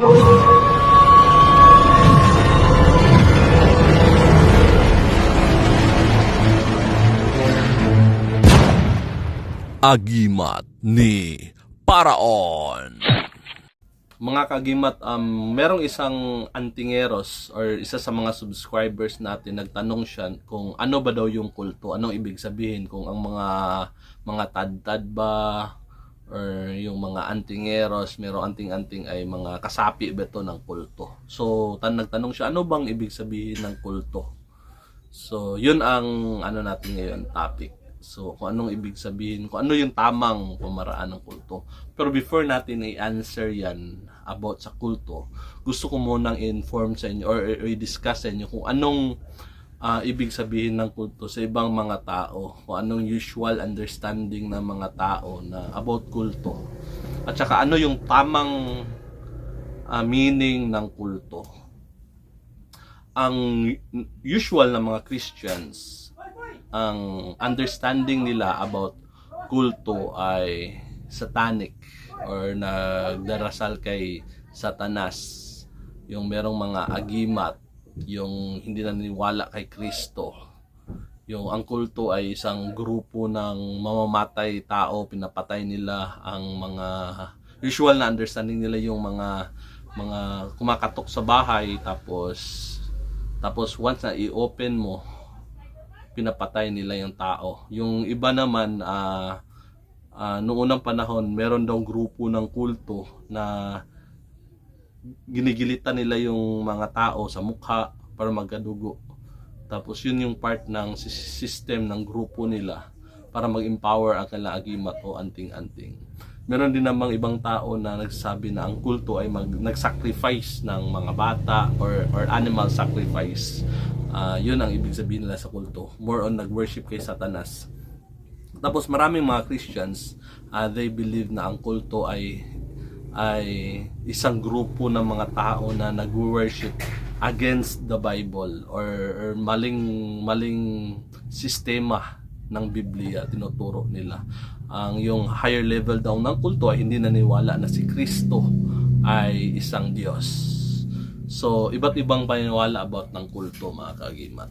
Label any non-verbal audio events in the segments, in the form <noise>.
Agimat ni Paraon. Mga kagimat, um, merong isang antingeros or isa sa mga subscribers natin nagtanong siya kung ano ba daw yung kulto, anong ibig sabihin kung ang mga mga tad-tad ba or yung mga antingeros, merong anting-anting ay mga kasapi ba ito ng kulto. So, tan nagtanong siya, ano bang ibig sabihin ng kulto? So, yun ang ano natin ngayon, topic. So, kung anong ibig sabihin, kung ano yung tamang pamaraan ng kulto. Pero before natin i-answer yan about sa kulto, gusto ko munang inform sa inyo or i-discuss sa inyo kung anong ah, ibig sabihin ng kulto sa ibang mga tao, kung anong usual understanding ng mga tao na about kulto. At saka ano yung tamang ah, meaning ng kulto. Ang usual na mga Christians, ang understanding nila about kulto ay satanic or nagdarasal kay satanas yung merong mga agimat yung hindi naniniwala kay Kristo yung ang kulto ay isang grupo ng mamamatay tao pinapatay nila ang mga usual na understanding nila yung mga mga kumakatok sa bahay tapos tapos once na i-open mo pinapatay nila yung tao. Yung iba naman, ah ah, noong unang panahon, meron daw grupo ng kulto na ginigilitan nila yung mga tao sa mukha para magkadugo. Tapos yun yung part ng system ng grupo nila para mag-empower ang kanilang agimat o anting-anting. Meron din namang ibang tao na nagsasabi na ang kulto ay mag, nag-sacrifice ng mga bata or, or animal sacrifice. Ah, yun ang ibig sabihin nila sa kulto. More on nag-worship kay Satanas. Tapos maraming mga Christians, ah, they believe na ang kulto ay ay isang grupo ng mga tao na nag-worship against the Bible or, or maling maling sistema ng Biblia tinuturo nila. Ang yung higher level daw ng kulto ay hindi naniwala na si Kristo ay isang Diyos. So, iba't ibang paniniwala about ng kulto, mga kagimat.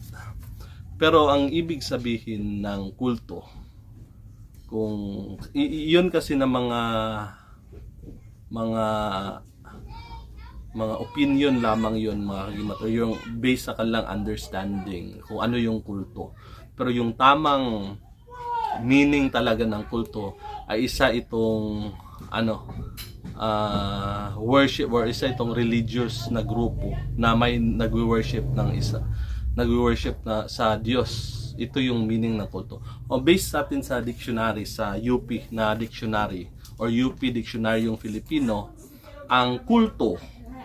Pero ang ibig sabihin ng kulto, kung yun kasi ng mga mga mga opinion lamang yun mga kagimat or yung based sa kanilang understanding kung ano yung kulto. Pero yung tamang meaning talaga ng kulto ay isa itong ano ah, worship or isa itong religious na grupo na may nagwo-worship ng isa nagwo-worship na sa Diyos ito yung meaning ng kulto o based sa atin sa dictionary sa UP na dictionary or UP dictionary yung Filipino ang kulto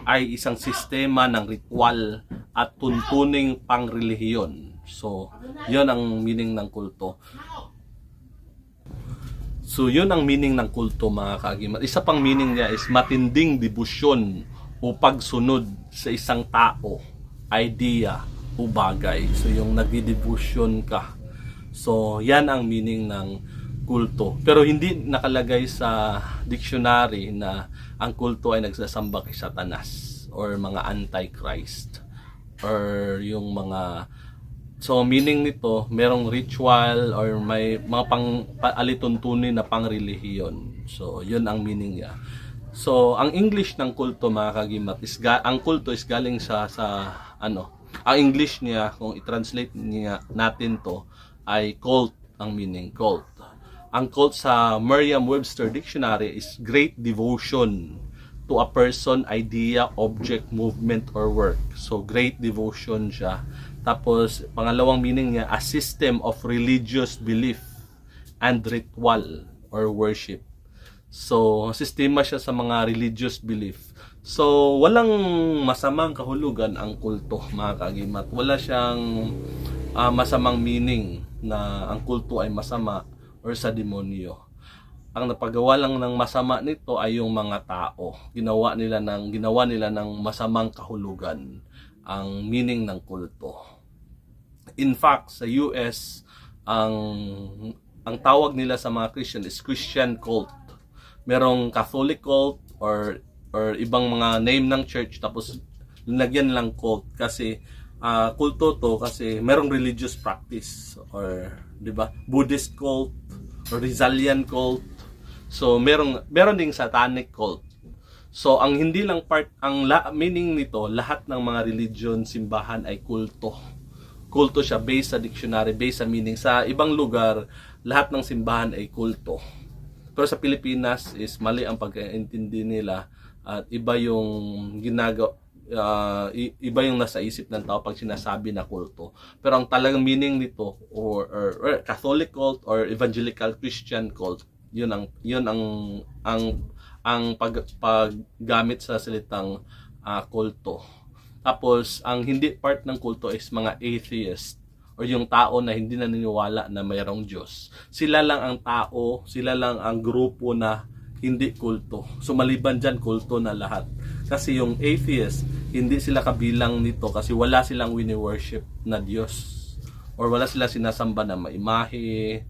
ay isang sistema ng ritual at tuntuning pangrelihiyon so yon ang meaning ng kulto So, yun ang meaning ng kulto mga kagimat. Isa pang meaning niya is matinding debosyon o pagsunod sa isang tao, idea o bagay. So, yung nagdidebosyon ka. So, yan ang meaning ng kulto. Pero hindi nakalagay sa dictionary na ang kulto ay nagsasamba kay Satanas or mga antichrist or yung mga So meaning nito, merong ritual or may mga pang pa- alituntunin na pangrelihiyon. So 'yun ang meaning niya. So ang English ng kulto mga kagimat is ga- ang kulto is galing sa sa ano. Ang English niya kung i-translate niya natin to ay cult ang meaning cult. Ang cult sa Merriam-Webster dictionary is great devotion to a person, idea, object, movement, or work. So, great devotion siya. Tapos, pangalawang meaning niya, a system of religious belief and ritual or worship. So, sistema siya sa mga religious belief. So, walang masamang kahulugan ang kulto, <laughs> mga kagimat. Wala siyang ah, masamang meaning na ang kulto ay masama or sa demonyo ang napagawa lang ng masama nito ay yung mga tao. Ginawa nila ng ginawa nila ng masamang kahulugan ang meaning ng kulto. In fact, sa US ang ang tawag nila sa mga Christian is Christian cult. Merong Catholic cult or or ibang mga name ng church tapos lagyan lang cult kasi ah, kulto to kasi merong religious practice or 'di ba Buddhist cult Rizalian cult so merong meron ding satanic cult so ang hindi lang part ang la, meaning nito lahat ng mga religion simbahan ay kulto kulto siya based sa dictionary, based sa meaning. Sa ibang lugar, lahat ng simbahan ay kulto. Pero sa Pilipinas is mali ang pagkaintindi nila at iba yung ginagawa iba yung nasa isip ng tao pag sinasabi na kulto. Pero ang talagang meaning nito or, or, or Catholic cult or evangelical Christian cult, yun ang yun ang ang ang pag, paggamit sa salitang ah, kulto. Tapos, ang hindi part ng kulto is mga atheist or yung tao na hindi naniniwala na mayroong Diyos. Sila lang ang tao, sila lang ang grupo na hindi kulto. So maliban dyan, kulto na lahat. Kasi yung atheist, hindi sila kabilang nito kasi wala silang wini-worship na Diyos. Or wala sila sinasamba na maimahe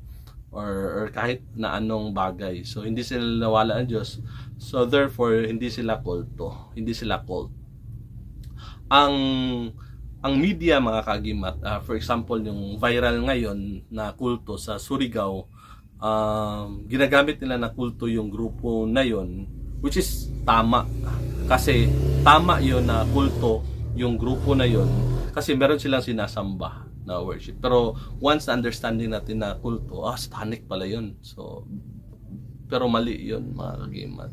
or, or kahit na anong bagay. So hindi sila nawala ng Diyos. So therefore, hindi sila kulto. Hindi sila cult ang ang media mga kagimat ah, for example yung viral ngayon na kulto sa Surigao um, ginagamit nila na kulto yung grupo na yon which is tama. Kasi tama yon na kulto yung grupo na yon kasi meron silang sinasamba na worship. Pero once understanding natin na kulto ah satanic pala yon so pero mali yon mga kagimat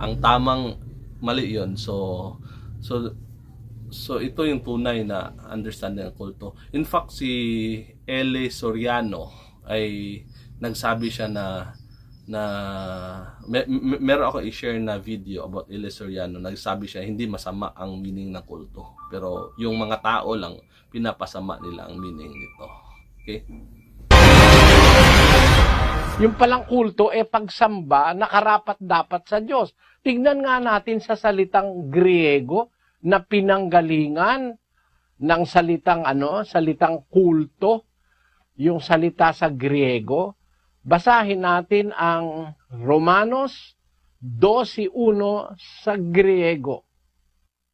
ang tamang mali yon so so So ito yung tunay na understanding ng kulto. In fact si Ele Soriano ay nagsabi siya na na mer- mer- meron ako i-share na video about Ele Soriano. Nagsabi siya hindi masama ang meaning ng kulto. Pero yung mga tao lang pinapasama nila ang meaning nito. Okay? Yung palang kulto eh pagsamba nakarapat dapat sa Diyos. Tignan nga natin sa salitang Griego na pinanggalingan ng salitang ano, salitang kulto, yung salita sa Griego. Basahin natin ang Romanos 12.1 sa Griego.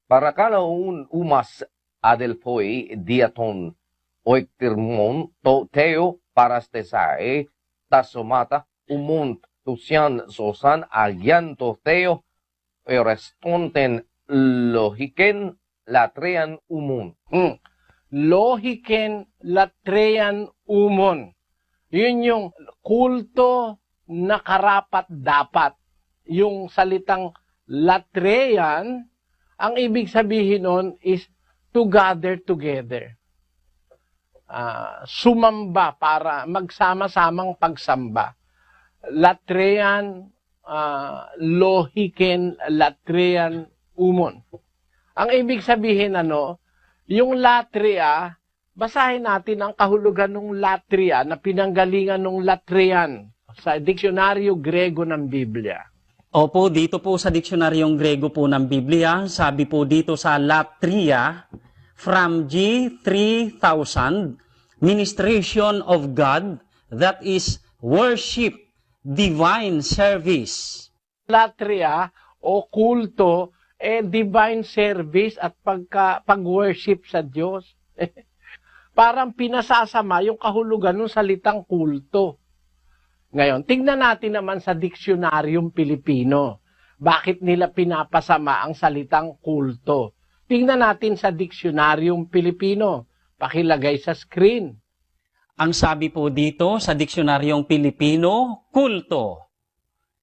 Para kalaun umas adelphoi diaton oiktirmon to teo parastesae tasomata umunt tusian sosan agian to teo erestonten lohiken latrean umon. Mm. Lohiken latrean umon. Yun yung kulto na karapat dapat. Yung salitang latrean, ang ibig sabihin nun is to gather together. Ah, sumamba para magsama-samang pagsamba. Latrean, ah, lohiken, latrean, umon. Ang ibig sabihin ano, yung latria, basahin natin ang kahulugan ng latria na pinanggalingan ng latrian sa diksyonaryo Grego ng Biblia. Opo, dito po sa diksionaryong Grego po ng Biblia, sabi po dito sa Latria, from G 3000, ministration of God, that is worship, divine service. Latria o kulto eh divine service at pagka pag-worship sa Diyos. <laughs> Parang pinasasama yung kahulugan ng salitang kulto. Ngayon, tingnan natin naman sa diksionaryong Pilipino. Bakit nila pinapasama ang salitang kulto? Tingnan natin sa diksionaryong Pilipino. Pakilagay sa screen. Ang sabi po dito sa diksionaryong Pilipino, kulto.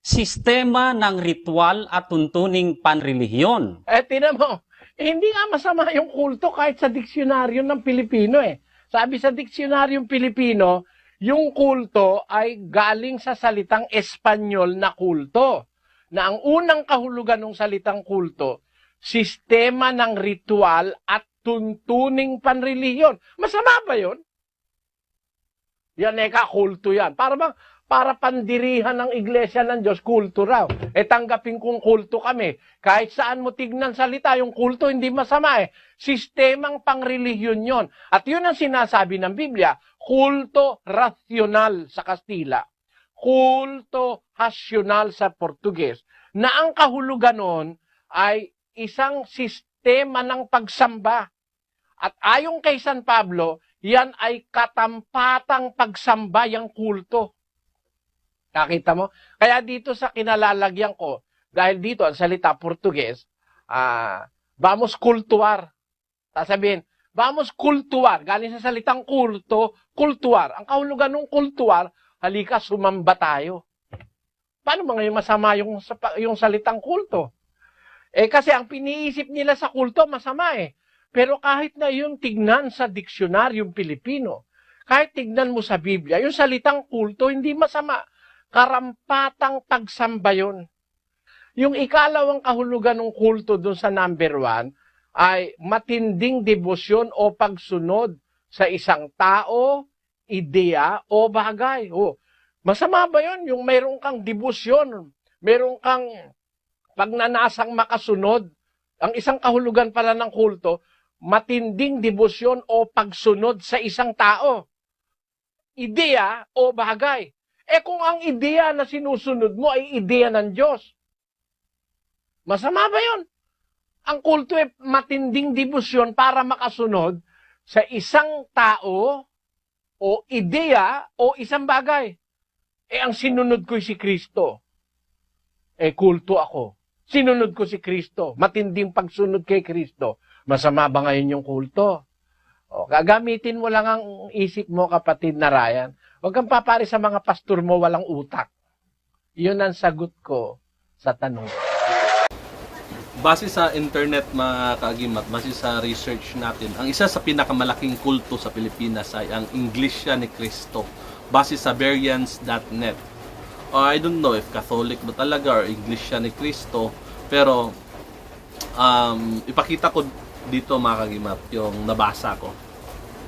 Sistema ng ritual at tuntuning panrelihiyon. Eh, tinan mo, eh, hindi nga masama yung kulto kahit sa diksyonaryo ng Pilipino eh. Sabi sa diksyonaryong Pilipino, yung kulto ay galing sa salitang Espanyol na kulto. Na ang unang kahulugan ng salitang kulto, sistema ng ritual at tuntuning panrelihiyon. Masama ba yun? Yan, eka, kulto yan. Para bang, para pandirihan ng iglesia ng Diyos, kulto raw. E tanggapin kong kulto kami. Kahit saan mo tignan salita, yung kulto hindi masama eh. Sistemang pangrelihiyon yon. At yun ang sinasabi ng Biblia, kulto rasyonal sa Kastila. Kulto hasyonal sa Portuges. Na ang kahulugan noon ay isang sistema ng pagsamba. At ayon kay San Pablo, yan ay katampatang pagsamba yung kulto. Nakita mo? Kaya dito sa kinalalagyan ko, dahil dito ang salita Portuges, ah, vamos kultuar. Sasabihin, vamos kultuar. Galing sa salitang kulto, kultuar. Ang kahulugan ng kultuar, halika sumamba tayo. Paano ba ngayon masama yung, yung salitang kulto? Eh kasi ang piniisip nila sa kulto masama eh. Pero kahit na yung tignan sa diksyonaryong Pilipino, kahit tignan mo sa Biblia, yung salitang kulto hindi masama. Karampatang pagsamba yun. Yung ikalawang kahulugan ng kulto doon sa number one ay matinding debosyon o pagsunod sa isang tao, ideya o bagay. O, masama ba yun? Yung meron kang debosyon, meron kang pagnanasang makasunod. Ang isang kahulugan pala ng kulto, matinding debosyon o pagsunod sa isang tao. Ideya o bagay. Eh kung ang ideya na sinusunod mo ay ideya ng Diyos, masama ba yun? Ang kulto ay matinding debosyon para makasunod sa isang tao o ideya o isang bagay. Eh ang sinunod ko si Kristo. Eh kulto ako. Sinunod ko si Kristo. Matinding pagsunod kay Kristo. Masama ba ngayon yung kulto? O, gagamitin mo lang ang isip mo, kapatid na Ryan. Huwag kang papari sa mga pastor mo walang utak. Yun ang sagot ko sa tanong. Base sa internet mga kaagimat, base sa research natin, ang isa sa pinakamalaking kulto sa Pilipinas ay ang Iglesia ni Cristo. Base sa variance.net. Uh, I don't know if Catholic ba talaga or Iglesia ni Cristo, pero um, ipakita ko dito mga kagimat yung nabasa ko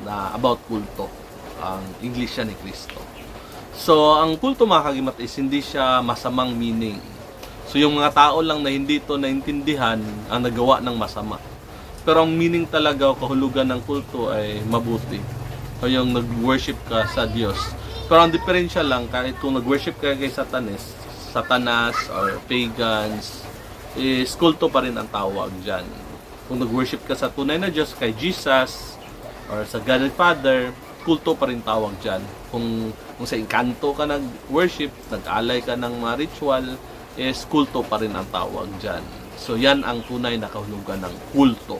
na about kulto ang Iglesia ni Cristo. So, ang kulto mga kagimat is hindi siya masamang meaning. So, yung mga tao lang na hindi ito naintindihan ang nagawa ng masama. Pero ang meaning talaga o kahulugan ng kulto ay mabuti. O yung nag-worship ka sa Diyos. Pero ang diferensya lang, kahit kung nag-worship ka kay Satanas, Satanas or pagans, is kulto pa rin ang tawag dyan. Kung nag-worship ka sa tunay na Diyos, kay Jesus, or sa God the Father, kulto pa rin tawag dyan. Kung, kung sa inkanto ka nag-worship, nag-alay ka ng mga ritual, is kulto pa rin ang tawag dyan. So yan ang tunay na kahulugan ng kulto.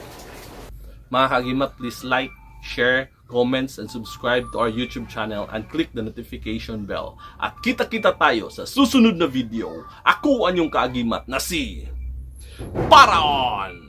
Mga kagimat, please like, share, comments, and subscribe to our YouTube channel and click the notification bell. At kita-kita tayo sa susunod na video. Ako ang yung kaagimat na si Paraon!